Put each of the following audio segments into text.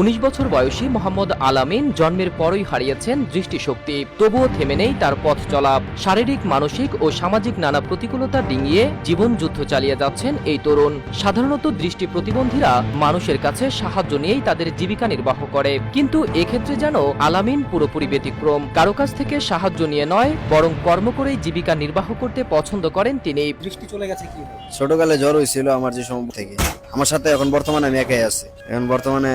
উনিশ বছর বয়সী মোহাম্মদ আলামিন জন্মের পরই হারিয়েছেন দৃষ্টিশক্তি। তবুও থেমে নেই তার পথ চলা। শারীরিক মানসিক ও সামাজিক নানা প্রতিকূলতা ডিঙিয়ে জীবন যুদ্ধ চালিয়ে যাচ্ছেন এই তরুণ। সাধারণত দৃষ্টি প্রতিবন্ধীরা মানুষের কাছে সাহায্য নিয়েই তাদের জীবিকা নির্বাহ করে। কিন্তু এক্ষেত্রে যেন আলামিন পুরোপুরি ব্যতিক্রম। কারও কাছ থেকে সাহায্য নিয়ে নয় বরং কর্ম করেই জীবিকা নির্বাহ করতে পছন্দ করেন তিনি। দৃষ্টি চলে গেছে কি? ছোটকালে জ্বর হয়েছিল আমার যে সময় থেকে। আমার সাথে এখন বর্তমানে আমি একাই আছি। এখন বর্তমানে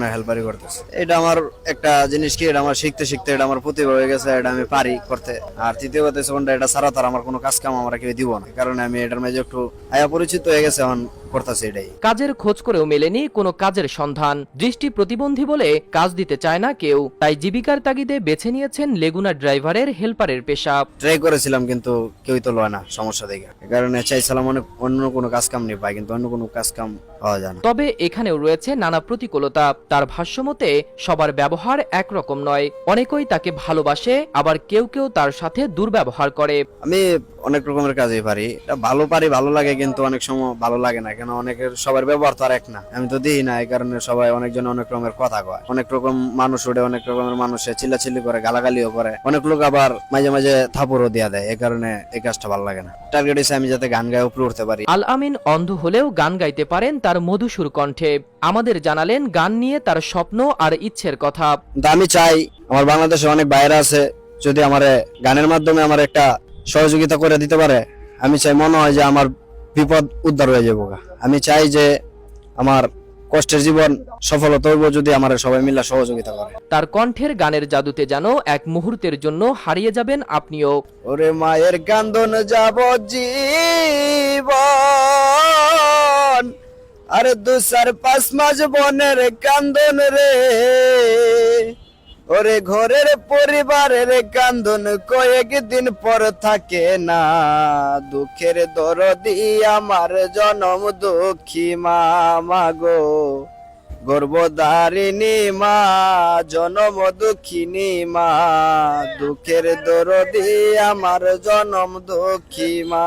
লেগুনা হেল্পারি করতেছে। এটা আমার একটা জিনিস কি, এটা আমার শিখতে শিখতে এটা আমার প্রতিভা হয়ে গেছে, এটা আমি পারি করতে। আর তৃতীয় কথা এটা ছাড়া তার আমার কোনো কাজ কাম আমরা কেউ দিব না। কারণ আমি এটার মাঝে একটু আয়া পরিচিত হয়ে গেছে এখন। করতেছি এটাই। কাজের খোঁজ করেও মেলেনি কোনো কাজের সন্ধান। দৃষ্টি প্রতিবন্ধী বলে কাজ দিতে চায় না কেউ। তাই জীবিকার তাগিদে বেছে নিয়েছেন লেগুনা ড্রাইভারের হেল্পারের পেশা। ট্রাই করেছিলাম কিন্তু কেউই তো লয় না সমস্যা দেখে। কারণে চাইছিলাম অনেক অন্য কোনো কাজ কাম নেই পাই কিন্তু অন্য কোনো কাজ কাম পাওয়া যায় না। তবে এখানেও রয়েছে নানা প্রতিকূলতা। তার ভাষ্যমতে সবার ব্যবহার একরকম নয়। অনেকেই তাকে ভালোবাসে আবার কেউ কেউ তার সাথে দুর্ব্যবহার করে। আমি অনেক রকমের কাজই পারি। ভালো পারি ভালো লাগে কিন্তু অনেক সময় ভালো লাগে না। কেন অনেকের সবার ব্যবহার তো আর এক না। আমি তো দিই না এই কারণে সবাই অনেকজন অনেক রকমের কথা কয়। অনেক রকম মানুষ ওঠে অনেক রকমের মানুষে চিল্লাচিল্লি করে গালাগালিও করে। অনেক লোক আবার মাঝে মাঝে থাপুরও দিয়া দেয় এই কারণে এই কাজটা ভালো লাগে না। টার্গেট হিসেবে আমি যাতে গান গায়ে উপরে উঠতে পারি। আল আমিন অন্ধ হলেও গান গাইতে পারেন তার মধুসুর কণ্ঠে। আমাদের জানালেন গান নিয়ে তার স্বপ্ন আর ইচ্ছের কথা। আমি চাই আমার বাংলাদেশে অনেক বাইরে আছে যদি আমার গানের মাধ্যমে আমার একটা সহযোগিতা করে দিতে পারে আমি চাই মনে হয় যে আমার বিপদ উদ্ধার হয়ে যাব আমি চাই যে আমার কষ্টের জীবন সফলতা হইব যদি আমার সবাই মিলে সহযোগিতা করে। তার কণ্ঠের গানের জাদুতে যেন এক মুহূর্তের জন্য হারিয়ে যাবেন আপনিও। ওরে মায়ের কান্দন যাব জীবন। আরে দু চার পাঁচ মাস বনের কান্দন রে। ওরে ঘরের পরিবারের কান্দন কয়েকদিন পর থাকে না। দুঃখের দরদি আমার জনম দুঃখী মা মাগো গর্ভধারিণী মা, জনম দুঃখিনী মা। দুঃখের দরদি আমার জনম দুঃখী মা।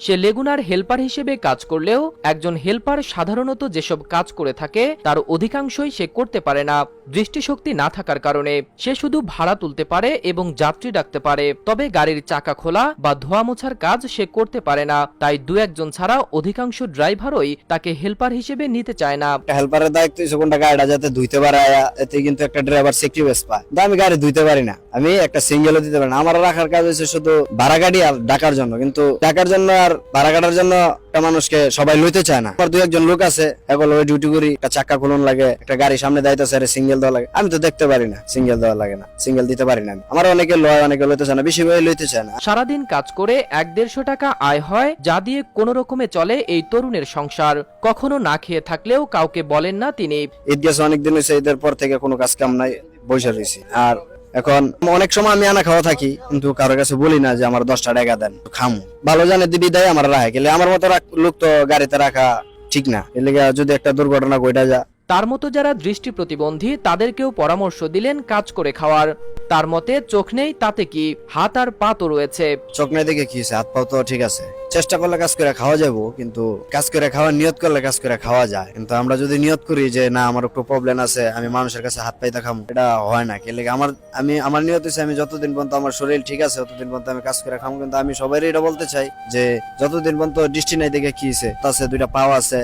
সে লেগুনার হেল্পার হিসেবে কাজ করলেও একজন হেল্পার সাধারণত যেসব কাজ করে থাকে, তার অধিকাংশই সে করতে পারে না। দৃষ্টিশক্তি না থাকার কারণে সে শুধু ভাড়া তুলতে পারে এবং যাত্রী ডাকতে পারে। তবে গাড়ির চাকা খোলা বা ধোয়া মোছার কাজ সে করতে পারে না। তাই দু একজন ছাড়া অধিকাংশ ড্রাইভারই তাকে হেল্পার হিসেবে নিতে চায় না। হেল্পারের দায়িত্ব হচ্ছে কোনটা গাড়িটা যাতে ধুইতে পারে এতে কিন্তু একটা ড্রাইভার সেক্রিফাইস পায়। আমি গাড়ি ধুইতে পারি না। আমি একটা সিঙ্গেলও দিতে পারি না। আমার রাখার কাজ হচ্ছে শুধু ভাড়া গাড়ি আর ডাকার জন্য। কিন্তু ডাকার জন্য আর ভাড়া কাটার জন্য একটা মানুষকে সবাই লইতে চায় না। আর দুই একজন লোক আছে এখন ওই ডিউটি করি একটা চাক্কা খুলন লাগে একটা গাড়ি সামনে দায়িত্ব স্যার সিঙ্গেল দেওয়া লাগে। আমি তো দেখতে পারি না সিঙ্গেল দেওয়া লাগে না সিঙ্গেল দিতে পারি না আমার অনেকে লয় অনেকে লইতে চায় না বেশি ভাই লইতে চায় না। সারাদিন কাজ করে এক দেড়শো টাকা আয় হয় যা দিয়ে কোনো রকমে চলে এই তরুণের সংসার। কখনো না খেয়ে থাকলেও কাউকে বলেন না তিনি। ঈদ গেছে অনেকদিন হয়েছে ঈদের পর থেকে কোনো কাজ কাম নাই বসে রয়েছি আর এখন অনেক সময় আমি আনা খাওয়া থাকি কিন্তু কারোর কাছে বলি না যে আমার দশটা টাকা দেন খামু। ভালো জানে দিবি দেয় আমার রাখে গেলে আমার মতো লোক তো গাড়িতে রাখা ঠিক না। এর লেগে যদি একটা দুর্ঘটনা ঘটা যায়। তার মতো যারা দৃষ্টি প্রতিবন্ধী তাদেরকেও পরামর্শ দিলেন কাজ করে খাওয়ার। তার মতে চোখ নেই তাতে কি হাত আর পা তো রয়েছে। চোখ নেই দেখে কি হাত পাও তো ঠিক আছে। চেষ্টা করলে কাজ করে খাওয়া যাব কিন্তু কাজ করে খাওয়া নিয়ত করলে কাজ করে খাওয়া যায়। কিন্তু আমরা যদি নিয়ত করি যে না আমার একটু প্রবলেম আছে আমি মানুষের কাছে হাত পাইতে খামো এটা হয় না। কেলে আমার আমি আমার নিয়ত হচ্ছে আমি যতদিন পর্যন্ত আমার শরীর ঠিক আছে ততদিন পর্যন্ত আমি কাজ করে খামো। কিন্তু আমি সবাই এটা বলতে চাই যে যতদিন পর্যন্ত দৃষ্টি নাই দেখে কি হয়েছে আছে দুইটা পাও আছে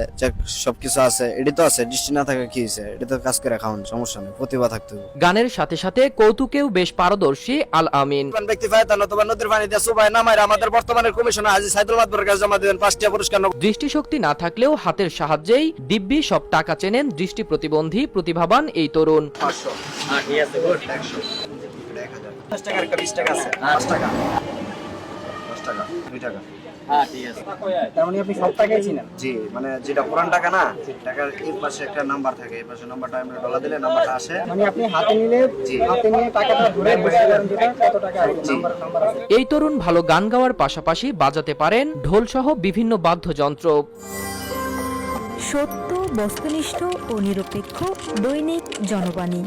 সবকিছু আছে এটি তো আছে দৃষ্টি না থাকা কি হয়েছে এটা তো কাজ করে খাওয়ান সমস্যা নেই প্রতিভা থাকতে গানের সাথে সাথে কৌতুকেও বেশ পারদর্শী আল আমিন। ব্যক্তি ফায়দা নতুবা নদীর পানি দিয়ে সুবাই নামায় আমাদের বর্তমানের কমিশনার হাজি সাইদুল জমা দিবেন। পাঁচটি পুরস্কার দৃষ্টিশক্তি না থাকলেও হাতের সাহায্যেই দিব্যি সব টাকা চেনেন দৃষ্টি প্রতিবন্ধী প্রতিভাবান এই তরুণ। পাঁচ টাকার একটা টাকা আছে পাঁচ টাকা দশ টাকা দুই টাকা। তার মানে আপনি সব টাকাই চিনেন? জি মানে যেটা পুরান টাকা না টাকার এই পাশে একটা নাম্বার থাকে এই পাশে নাম্বারটা আমরা ডলার দিলে নাম্বারটা আসে। মানে আপনি হাতে নিলে হাতে নিয়ে টাকাটা ধরে বুঝতে পারেন যেটা কত টাকা নাম্বার নাম্বার আছে? এই তরুণ ভালো গান গাওয়ার পাশাপাশি বাজাতে পারেন ঢোল সহ বিভিন্ন বাদ্যযন্ত্র। সত্য বস্তুনিষ্ঠ ও নিরপেক্ষ দৈনিক জনবাণী।